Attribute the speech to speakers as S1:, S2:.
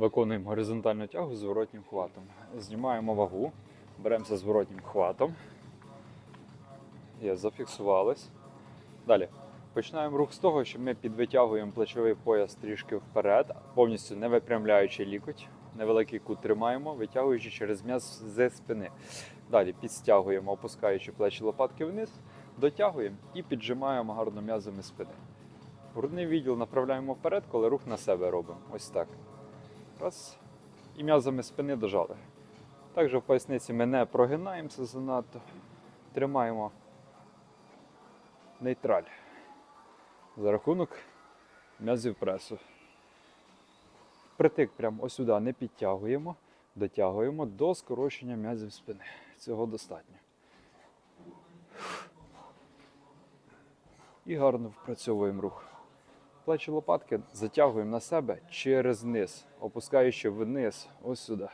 S1: Виконуємо горизонтальну тягу з зворотнім хватом. Знімаємо вагу, беремося зворотнім хватом. Є, зафіксувались. Далі. Починаємо рух з того, що ми підвитягуємо плечовий пояс трішки вперед, повністю не випрямляючи лікоть. Невеликий кут тримаємо, витягуючи через м'яз з спини. Далі підстягуємо, опускаючи плечі лопатки вниз, дотягуємо і піджимаємо гарно м'язами спини. Грудний відділ направляємо вперед, коли рух на себе робимо. Ось так. Раз. І м'язами спини дожали. Також в поясниці ми не прогинаємося занадто. Тримаємо нейтраль за рахунок м'язів пресу. Притик прямо сюди не підтягуємо, дотягуємо до скорочення м'язів спини. Цього достатньо. І гарно впрацьовуємо рух. Плечі лопатки затягуємо на себе через низ, опускаючи вниз, ось сюди.